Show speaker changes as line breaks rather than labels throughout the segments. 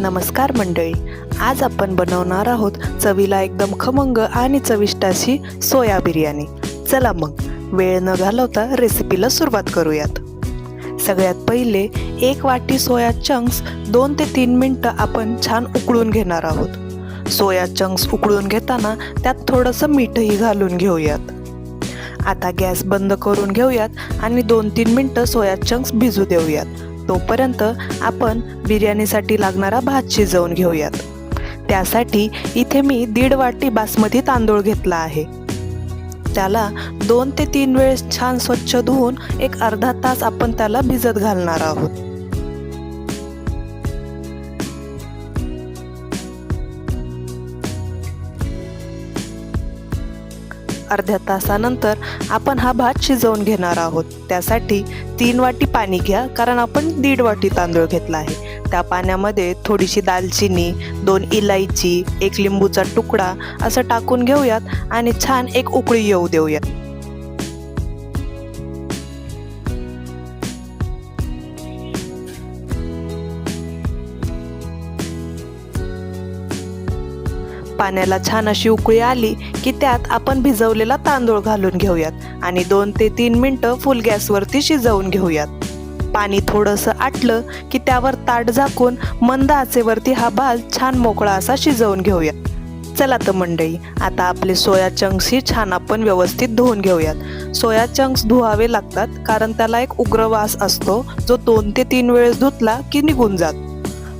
नमस्कार मंडळी. आज आपण बनवणार आहोत चवीला एकदम खमंग आणि चविष्ट अशी सोया बिर्याणी. चला मग वेळ न घालवता रेसिपीला सुरुवात करूयात. सगळ्यात पहिले एक वाटी सोया चंक्स दोन ते तीन मिनटं आपण छान उकळून घेणार आहोत. सोया चंक्स उकळून घेताना त्यात थोडंसं मीठही घालून घेऊयात. आता गॅस बंद करून घेऊयात आणि दोन तीन मिनटं सोया चंक्स भिजू देऊयात. तोपर्यंत आपण बिर्याणीसाठी लागणारा भात शिजवून घेऊयात. त्यासाठी इथे मी दीड वाटी बासमती तांदूळ घेतला आहे. त्याला दोन ते तीन वेळेस छान स्वच्छ धुवून एक अर्धा तास आपण त्याला भिजत घालणार आहोत. अर्ध्या तासानंतर आपण हा भात शिजवून घेणार आहोत. त्यासाठी तीन वाटी पाणी घ्या कारण आपण दीड वाटी तांदूळ घेतला आहे. त्या पाण्यामध्ये थोडीशी दालचिनी दोन इलायची एक लिंबूचा तुकडा असं टाकून घेऊयात आणि छान एक उकळी येऊ देऊयात. पाण्याला छान अशी उकळी आली की त्यात आपण भिजवलेला तांदूळ घालून घेऊयात आणि दोन ते तीन मिनटं फुल गॅसवरती शिजवून घेऊयात. पाणी थोडंसं आटलं की त्यावर ताट झाकून मंद आचेवरती हा बाल छान मोकळा असा शिजवून घेऊयात. चला तर मंडळी आता आपले सोया चंक्स ही छान आपण व्यवस्थित धुवून घेऊयात. सोया चंक्स धुवावे लागतात कारण त्याला एक उग्र वास असतो जो दोन ते तीन वेळेस धुतला की निघून जात.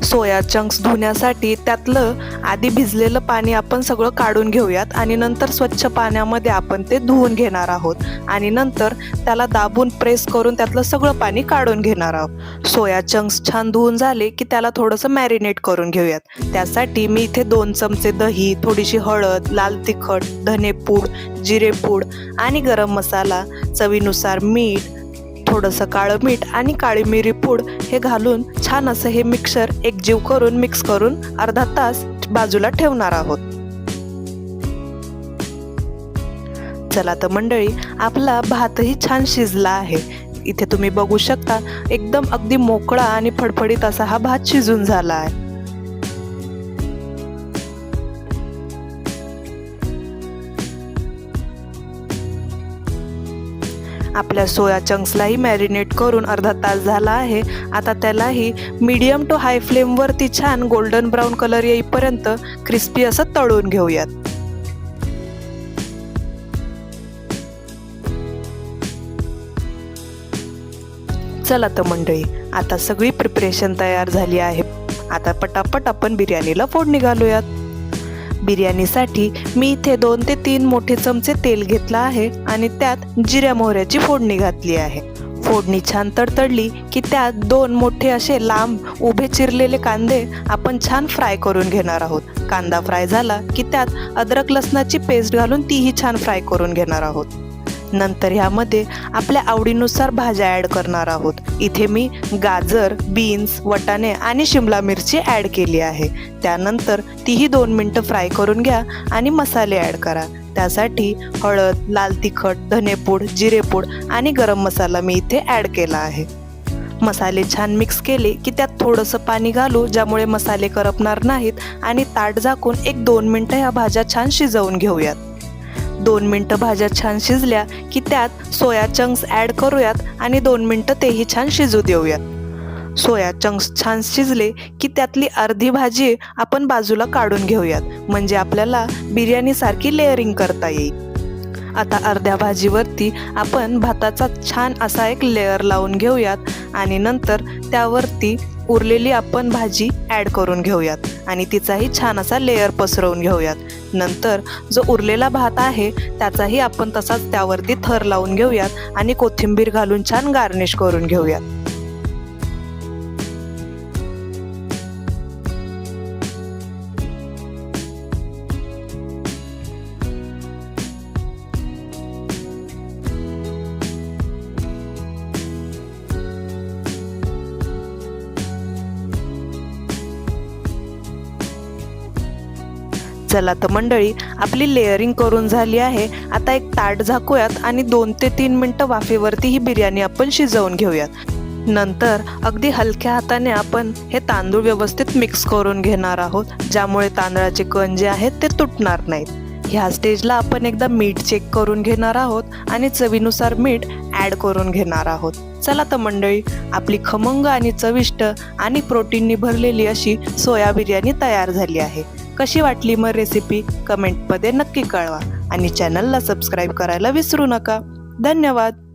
सोया चंक्स धुण्यासाठी त्यातलं आधी भिजलेलं पाणी आपण सगळं काढून घेऊयात आणि नंतर स्वच्छ पाण्यामध्ये आपण ते धुवून घेणार आहोत. आणि नंतर त्याला दाबून प्रेस करून त्यातलं सगळं पाणी काढून घेणार आहोत. सोया चंक्स छान धुवून झाले की त्याला थोडंसं मॅरिनेट करून घेऊयात. त्यासाठी मी इथे दोन चमचे दही थोडीशी हळद लाल तिखट धनेपूड जिरेपूड आणि गरम मसाला चवीनुसार मीठ थोडंसं काळं मीठ आणि काळी मिरी पूड हे घालून छान असं हे मिक्सर एकजीव करून मिक्स करून अर्धा तास बाजूला ठेवणार आहोत. चला तर मंडळी आपला भातही छान शिजला आहे. इथे तुम्ही बघू शकता एकदम अगदी मोकळा आणि फडफडीत असा हा भात शिजून झाला आहे. आपल्या सोया चंक्सलाही मॅरिनेट करून अर्धा तास झाला आहे. आता त्यालाही मीडियम टू हाय फ्लेमवरती छान गोल्डन ब्राऊन कलर येईपर्यंत क्रिस्पी असं तळून घेऊयात. चला तर मंडळी आता सगळी प्रिपरेशन तयार झाली आहे. आता पटापट आपण बिर्याणीला फोडणी घालूयात. बिर्याणीसाठी मी इथे दोन ते तीन मोठे चमचे तेल घेतलं आहे आणि त्यात जिऱ्या मोहऱ्याची फोडणी घातली आहे. फोडणी छान तडतडली की त्यात दोन मोठे असे लांब उभे चिरलेले कांदे आपण छान फ्राय करून घेणार आहोत. कांदा फ्राय झाला की त्यात अद्रक लसणाची पेस्ट घालून तीही छान फ्राय करून घेणार आहोत. नंतर ह्यामध्ये आपल्या आवडीनुसार भाज्या ॲड करणार आहोत. इथे मी गाजर बीन्स वटाणे आणि शिमला मिरची ॲड केली आहे. त्यानंतर तीही दोन मिनटं फ्राय करून घ्या आणि मसाले ॲड करा. त्यासाठी हळद लाल तिखट धनेपूड जिरेपूड आणि गरम मसाला मी इथे ॲड केला आहे. मसाले छान मिक्स केले की त्यात थोडंसं पाणी घालू ज्यामुळे मसाले करपणार नाहीत आणि ताट झाकून एक दोन मिनटं ह्या भाज्या छान शिजवून घेऊयात. दोन मिनटं भाज्या छान शिजल्या की त्यात सोया चंक्स ॲड करूयात आणि दोन मिनटं तेही छान शिजू देऊयात. सोया चंक्स छान शिजले की त्यातली अर्धी भाजी आपण बाजूला काढून घेऊयात म्हणजे आपल्याला बिर्याणीसारखी लेअरिंग करता येईल. आता अर्ध्या भाजीवरती आपण भाताचा छान असा एक लेअर लावून घेऊयात आणि नंतर त्यावरती उरलेली आपण भाजी ॲड करून घेऊयात आणि तिचाही छान असा लेअर पसरवून घेऊयात. नंतर जो उरलेला भात आहे त्याचाही आपण तसाच त्यावरती थर लावून घेऊयात आणि कोथिंबीर घालून छान गार्निश करून घेऊयात. चला तर मंडळी आपली लेअरिंग करून झाली आहे. आता एक ताट झाकूयात आणि दोन ते तीन मिनटं वाफेवरती ही बिर्याणी आपण शिजवून घेऊयात. नंतर अगदी हलक्या हाताने आपण हे तांदूळ व्यवस्थित मिक्स करून घेणार आहोत ज्यामुळे तांदळाचे कण जे आहेत ते तुटणार नाहीत. ह्या स्टेजला आपण एकदा मीठ चेक करून घेणार आहोत आणि चवीनुसार मीठ ॲड करून घेणार आहोत. चला तर मंडळी आपली खमंग आणि चविष्ट आणि प्रोटीननी भरलेली अशी सोया बिर्याणी तयार झाली आहे. कशी वाटली मग रेसिपी कमेंटमध्ये नक्की कळवा. आणि चॅनलला सबस्क्राईब करायला विसरू नका. धन्यवाद.